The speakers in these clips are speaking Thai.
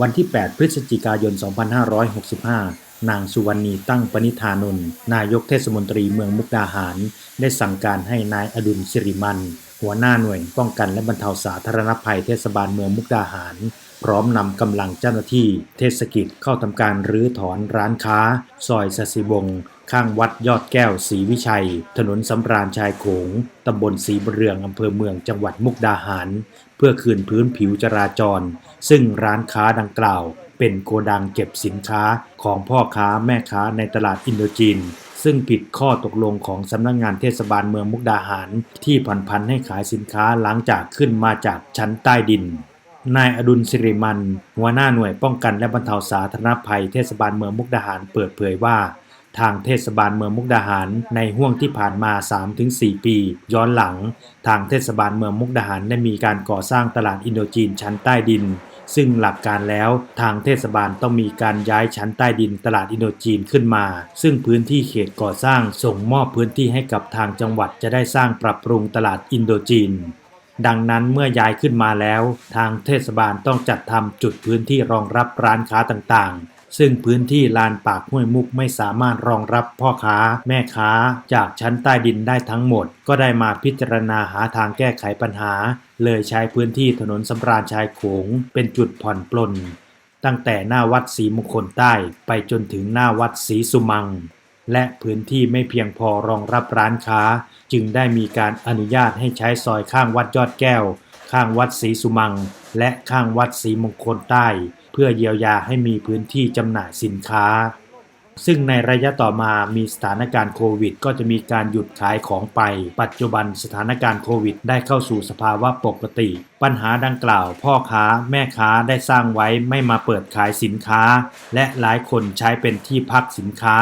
วันที่ 8 พฤศจิกายน 2565 นางสุวรรณีตั้งปณิธานนท์นายกเทศมนตรีเมืองมุกดาหาร ได้สั่งการให้นายอดุลสิริมัน หัวหน้าหน่วยป้องกันและบรรเทาสาธารณภัยเทศบาลเมืองมุกดาหาร พร้อมนำกำลังเจ้าหน้าที่ เทศกิจเข้าทำการรื้อถอนร้านค้า ซอยสสิวงศ์ข้างวัดยอดแก้วศรีวิชัย ถนนสำราญชายโขง ตำบลศรีบุเรืองอำเภอเมืองจังหวัดมุกดาหาร เพื่อคืนพื้นผิวจราจร ซึ่งร้านค้าดังกล่าว เป็นโกดังเก็บสินค้าของพ่อค้าแม่ค้าในตลาดอินโดจีน ซึ่งผิดข้อตกลงของสำนักงงานเทศบาลเมืองมุกดาหาร ที่ผ่อนพันให้ขายสินค้าหลังจากขึ้นมาจากชั้นใต้ดินนายอดุลสิริมัน หัวหน้าหน่วยป้องกันและบรรเทาสาธารณภัยเทศบาลเมืองมุกดาหารเปิดเผยว่า ทางเทศบาลเมืองมุกดาหารในห่วงที่ผ่านมา 3-4 ปี ย้อนหลัง ทางเทศบาลเมืองมุกดาหารได้มีการก่อสร้างตลาดอินโดจีนชั้นใต้ดิน ซึ่งหลักการแล้วทางเทศบาลต้องมีการย้ายชั้นใต้ดินตลาดอินโดจีนขึ้นมา ซึ่งพื้นที่เขตก่อสร้างส่งมอบพื้นที่ให้กับทางจังหวัดจะได้สร้างปรับปรุงตลาดอินโดจีน ดังนั้นเมื่อย้ายขึ้นมาแล้ว ทางเทศบาลต้องจัดทำจุดพื้นที่รองรับร้านค้าต่างๆ ซึ่งพื้นที่ลานปากห้วยมุกไม่สามารถรองรับพ่อค้า แม่ค้า จากชั้นใต้ดินได้ทั้งหมด ก็ได้มาพิจารณาหาทางแก้ไขปัญหา เลยใช้พื้นที่ถนนสำราญชายโขง เป็นจุดผ่อนปลนตั้งแต่หน้าวัดศรีมงคลใต้ไปจนถึงหน้าวัดศรีสุมัง และพื้นที่ไม่เพียงพอรองรับร้านค้า จึงได้มีการอนุญาตให้ใช้ซอยข้างวัดยอดแก้ว ข้างวัดศรีสุมัง และข้างวัดศรีมงคลใต้ เพื่อเยียวยาให้มีพื้นที่จำหน่ายสินค้า ซึ่งในระยะต่อมามีสถานการณ์โควิด ก็จะมีการหยุดขายของไป ปัจจุบันสถานการณ์โควิด ได้เข้าสู่สภาวะปกติ ปัญหาดังกล่าว พ่อค้าแม่ค้าได้สร้างไว้ไม่มาเปิดขายสินค้า และหลายคนใช้เป็นที่พักสินค้า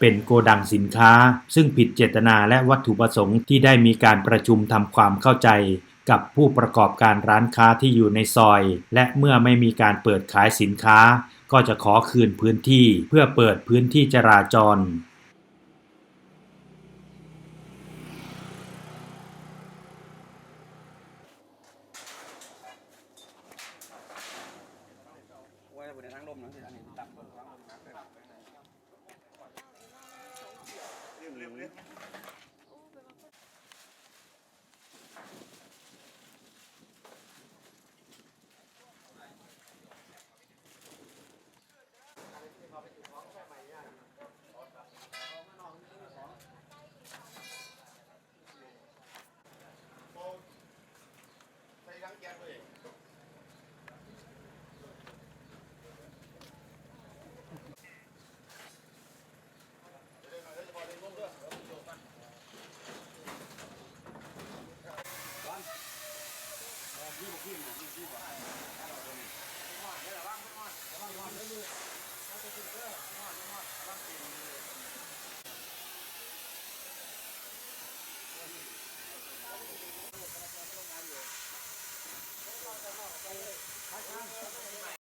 เป็นโกดังสินค้า ซึ่งผิดเจตนาและวัตถุประสงค์ที่ได้มีการประชุมทำความเข้าใจ กับผู้ประกอบการร้านค้าที่อยู่ในซอย และเมื่อไม่มีการเปิดขายสินค้า ก็จะขอคืนพื้นที่เพื่อเปิดพื้นที่จราจรไว้บ